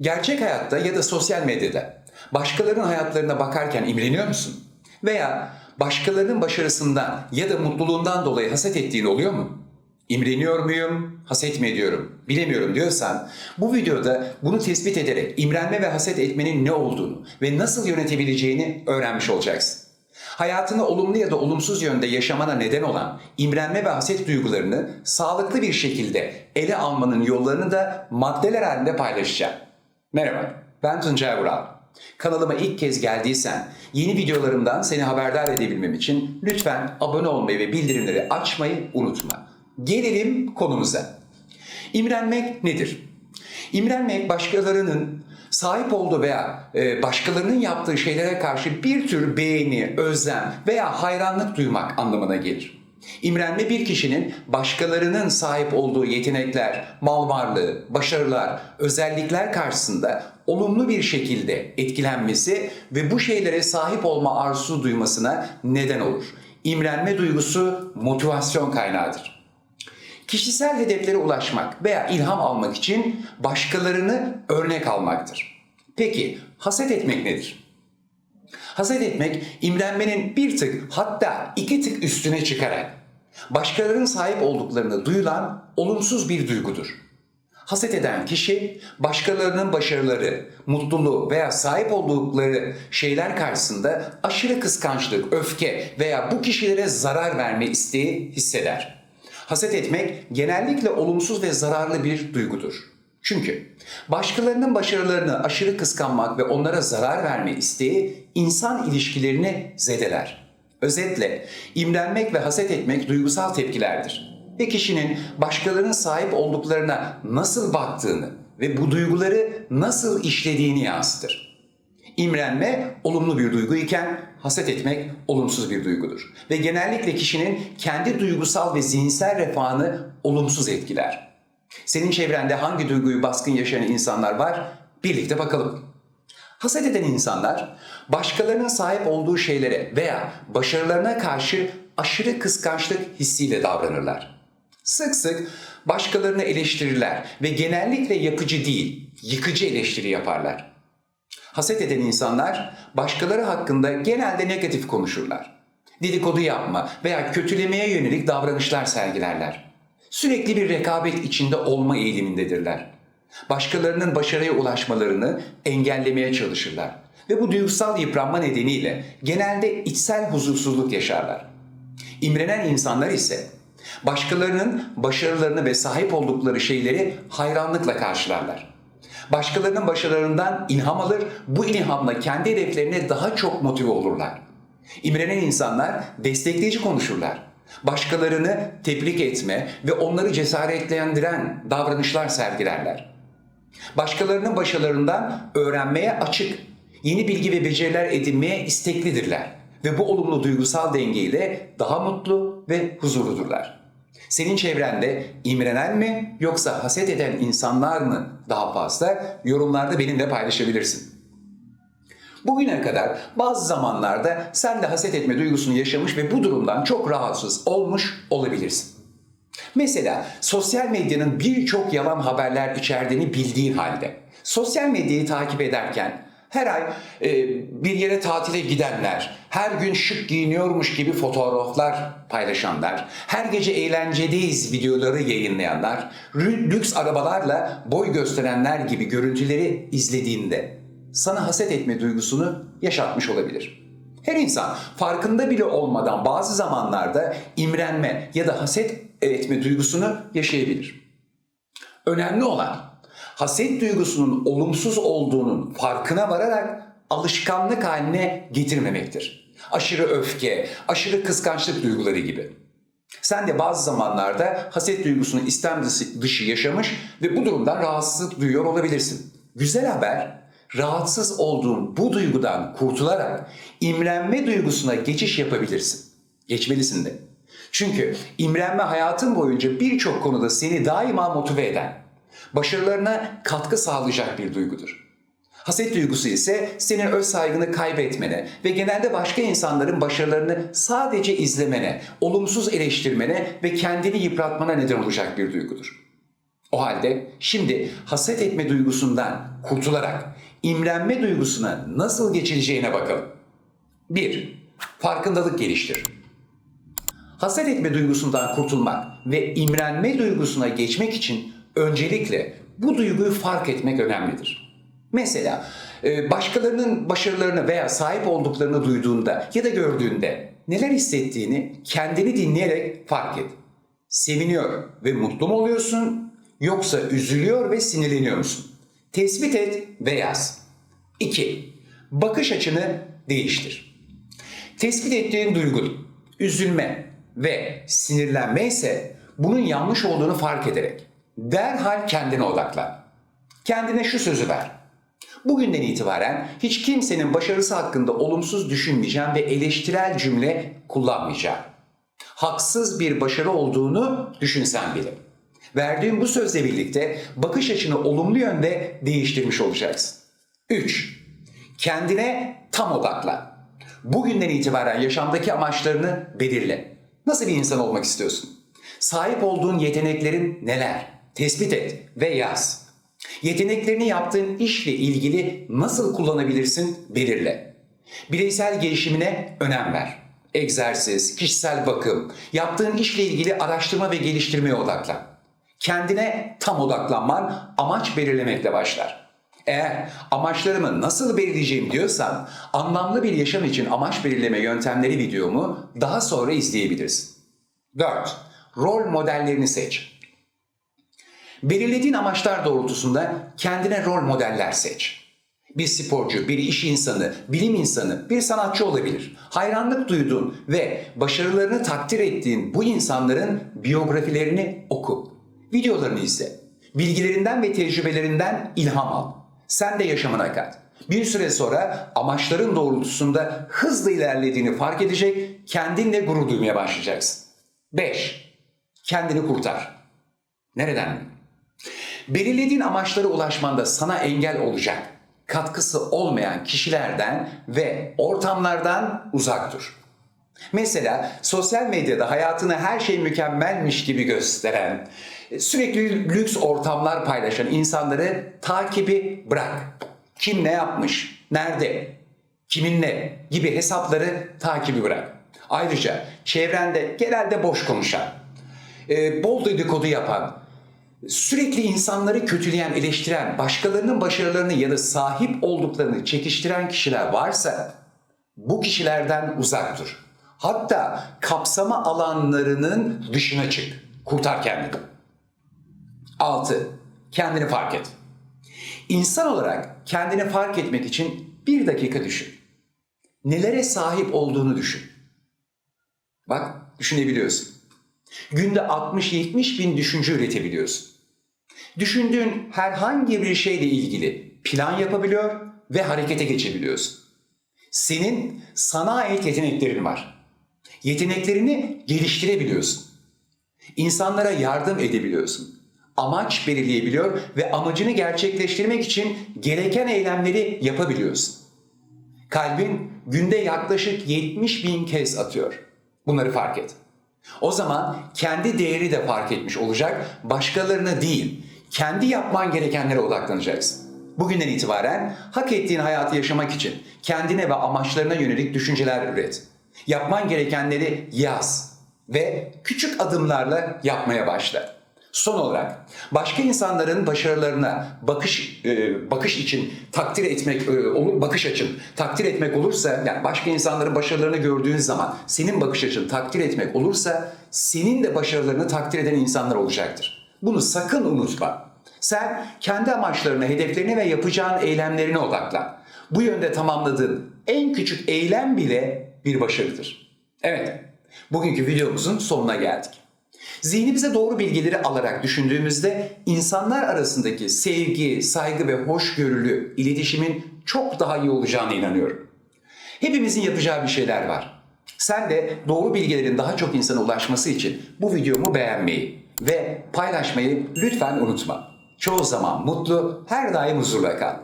Gerçek hayatta ya da sosyal medyada başkalarının hayatlarına bakarken imreniyor musun? Veya başkalarının başarısından ya da mutluluğundan dolayı haset ettiğin oluyor mu? İmreniyor muyum, haset mi ediyorum, bilemiyorum diyorsan bu videoda bunu tespit ederek imrenme ve haset etmenin ne olduğunu ve nasıl yönetebileceğini öğrenmiş olacaksın. Hayatını olumlu ya da olumsuz yönde yaşamana neden olan imrenme ve haset duygularını sağlıklı bir şekilde ele almanın yollarını da maddeler halinde paylaşacağım. Merhaba, ben Tuncay Vural. Kanalıma ilk kez geldiysen yeni videolarımdan seni haberdar edebilmem için lütfen abone olmayı ve bildirimleri açmayı unutma. Gelelim konumuza. İmrenmek nedir? İmrenmek başkalarının sahip olduğu veya e, başkalarının yaptığı şeylere karşı bir tür beğeni, özlem veya hayranlık duymak anlamına gelir. İmrenme bir kişinin başkalarının sahip olduğu yetenekler, mal varlığı, başarılar, özellikler karşısında olumlu bir şekilde etkilenmesi ve bu şeylere sahip olma arzusu duymasına neden olur. İmrenme duygusu motivasyon kaynağıdır. Kişisel hedeflere ulaşmak veya ilham almak için başkalarını örnek almaktır. Peki haset etmek nedir? Haset etmek imrenmenin bir tık hatta iki tık üstüne çıkarak başkalarının sahip olduklarını duyulan olumsuz bir duygudur. Haset eden kişi başkalarının başarıları, mutluluğu veya sahip oldukları şeyler karşısında aşırı kıskançlık, öfke veya bu kişilere zarar verme isteği hisseder. Haset etmek genellikle olumsuz ve zararlı bir duygudur. Çünkü başkalarının başarılarını aşırı kıskanmak ve onlara zarar verme isteği insan ilişkilerini zedeler. Özetle imrenmek ve haset etmek duygusal tepkilerdir. Ve kişinin başkalarının sahip olduklarına nasıl baktığını ve bu duyguları nasıl işlediğini yansıtır. İmrenme olumlu bir duygu iken haset etmek olumsuz bir duygudur. Ve genellikle kişinin kendi duygusal ve zihinsel refahını olumsuz etkiler. Senin çevrende hangi duyguyu baskın yaşayan insanlar var? Birlikte bakalım. Haset eden insanlar başkalarının sahip olduğu şeylere veya başarılarına karşı aşırı kıskançlık hissiyle davranırlar. Sık sık başkalarını eleştirirler ve genellikle yapıcı değil, yıkıcı eleştiri yaparlar. Haset eden insanlar başkaları hakkında genelde negatif konuşurlar. Dedikodu yapma veya kötülemeye yönelik davranışlar sergilerler. Sürekli bir rekabet içinde olma eğilimindedirler. Başkalarının başarıya ulaşmalarını engellemeye çalışırlar ve bu duygusal yıpranma nedeniyle genelde içsel huzursuzluk yaşarlar. İmrenen insanlar ise başkalarının başarılarını ve sahip oldukları şeyleri hayranlıkla karşılarlar. Başkalarının başarılarından ilham alır, bu ilhamla kendi hedeflerine daha çok motive olurlar. İmrenen insanlar destekleyici konuşurlar. Başkalarını tebrik etme ve onları cesaretlendiren davranışlar sergilerler. Başkalarının başarılarından öğrenmeye açık, yeni bilgi ve beceriler edinmeye isteklidirler ve bu olumlu duygusal dengeyle daha mutlu ve huzurludurlar. Senin çevrende imrenen mi yoksa haset eden insanlar mı daha fazla? Yorumlarda benimle paylaşabilirsin. Bugüne kadar bazı zamanlarda sen de haset etme duygusunu yaşamış ve bu durumdan çok rahatsız olmuş olabilirsin. Mesela sosyal medyanın birçok yalan haberler içerdiğini bildiğin halde sosyal medyayı takip ederken her ay e, bir yere tatile gidenler, her gün şık giyiniyormuş gibi fotoğraflar paylaşanlar, her gece eğlencedeyiz videoları yayınlayanlar, lüks arabalarla boy gösterenler gibi görüntüleri izlediğinde sana haset etme duygusunu yaşatmış olabilir. Her insan farkında bile olmadan bazı zamanlarda imrenme ya da haset etme duygusunu yaşayabilir. Önemli olan haset duygusunun olumsuz olduğunun farkına vararak alışkanlık haline getirmemektir. Aşırı öfke, aşırı kıskançlık duyguları gibi. Sen de bazı zamanlarda haset duygusunu istem dışı yaşamış ve bu durumdan rahatsızlık duyuyor olabilirsin. Güzel haber, rahatsız olduğun bu duygudan kurtularak imrenme duygusuna geçiş yapabilirsin. Geçmelisin de. Çünkü imrenme hayatın boyunca birçok konuda seni daima motive eden, başarılarına katkı sağlayacak bir duygudur. Haset duygusu ise senin öz saygını kaybetmene ve genelde başka insanların başarılarını sadece izlemene, olumsuz eleştirmene ve kendini yıpratmana neden olacak bir duygudur. O halde şimdi haset etme duygusundan kurtularak imrenme duygusuna nasıl geçileceğine bakalım. 1. Farkındalık geliştir. Haset etme duygusundan kurtulmak ve imrenme duygusuna geçmek için öncelikle bu duyguyu fark etmek önemlidir. Mesela e, başkalarının başarılarını veya sahip olduklarını duyduğunda ya da gördüğünde neler hissettiğini kendini dinleyerek fark et. Seviniyor ve mutlu mu oluyorsun yoksa üzülüyor ve sinirleniyor musun? Tespit et ve yaz. 2. Bakış açını değiştir. Tespit ettiğin duygun, üzülme ve sinirlenme ise bunun yanlış olduğunu fark ederek derhal kendine odaklan. Kendine şu sözü ver. Bugünden itibaren hiç kimsenin başarısı hakkında olumsuz düşünmeyeceğim ve eleştirel cümle kullanmayacağım. Haksız bir başarı olduğunu düşünsen bile. Verdiğim bu sözle birlikte bakış açını olumlu yönde değiştirmiş olacaksın. 3. Kendine tam odaklan. Bugünden itibaren yaşamdaki amaçlarını belirle. Nasıl bir insan olmak istiyorsun? Sahip olduğun yeteneklerin neler? Tespit et ve yaz. Yeteneklerini yaptığın işle ilgili nasıl kullanabilirsin belirle. Bireysel gelişimine önem ver. Egzersiz, kişisel bakım, yaptığın işle ilgili araştırma ve geliştirmeye odaklan. Kendine tam odaklanman amaç belirlemekle başlar. Eğer amaçlarımı nasıl belirleyeceğim diyorsan anlamlı bir yaşam için amaç belirleme yöntemleri videomu daha sonra izleyebilirsin. 4. Rol modellerini seç. Belirlediğin amaçlar doğrultusunda kendine rol modeller seç. Bir sporcu, bir iş insanı, bilim insanı, bir sanatçı olabilir. Hayranlık duyduğun ve başarılarını takdir ettiğin bu insanların biyografilerini oku. Videolarını izle. Bilgilerinden ve tecrübelerinden ilham al. Sen de yaşamına kat. Bir süre sonra amaçların doğrultusunda hızlı ilerlediğini fark edecek, kendinle gurur duymaya başlayacaksın. 5. Kendini kurtar. Nereden? Belirlediğin amaçlara ulaşmanda sana engel olacak, katkısı olmayan kişilerden ve ortamlardan uzak dur. Mesela sosyal medyada hayatını her şey mükemmelmiş gibi gösteren, sürekli lüks ortamlar paylaşan insanları takibi bırak. Kim ne yapmış, nerede, kiminle gibi hesapları takibi bırak. Ayrıca çevrende genelde boş konuşan, e, bol dedikodu yapan, sürekli insanları kötüleyen, eleştiren, başkalarının başarılarını ya da sahip olduklarını çekiştiren kişiler varsa bu kişilerden uzak dur. Hatta kapsama alanlarının dışına çık. Kurtar kendini. 6. Kendini fark et. İnsan olarak kendini fark etmek için bir dakika düşün. Nelere sahip olduğunu düşün. Bak düşünebiliyorsun. Günde 60-70 bin düşünce üretebiliyorsun. Düşündüğün herhangi bir şeyle ilgili plan yapabiliyor ve harekete geçebiliyorsun. Senin sana ait yeteneklerin var. Yeteneklerini geliştirebiliyorsun. İnsanlara yardım edebiliyorsun. Amaç belirleyebiliyor ve amacını gerçekleştirmek için gereken eylemleri yapabiliyorsun. Kalbin günde yaklaşık 70 bin kez atıyor. Bunları fark et. O zaman kendi değeri de fark etmiş olacak, başkalarına değil, kendi yapman gerekenlere odaklanacaksın. Bugünden itibaren hak ettiğin hayatı yaşamak için kendine ve amaçlarına yönelik düşünceler üret. Yapman gerekenleri yaz ve küçük adımlarla yapmaya başla. Son olarak başka insanların başarılarına bakış e, bakış için takdir etmek e, bakış açın takdir etmek olursa yani başka insanların başarılarını gördüğün zaman senin bakış açın takdir etmek olursa senin de başarılarını takdir eden insanlar olacaktır. Bunu sakın unutma. Sen kendi amaçlarına, hedeflerine ve yapacağın eylemlerine odaklan. Bu yönde tamamladığın en küçük eylem bile bir başarıdır. Evet, bugünkü videomuzun sonuna geldik. Zihnimize doğru bilgileri alarak düşündüğümüzde insanlar arasındaki sevgi, saygı ve hoşgörülü iletişimin çok daha iyi olacağına inanıyorum. Hepimizin yapacağı bir şeyler var. Sen de doğru bilgilerin daha çok insana ulaşması için bu videomu beğenmeyi ve paylaşmayı lütfen unutma. Çoğu zaman mutlu, her daim huzurla kal.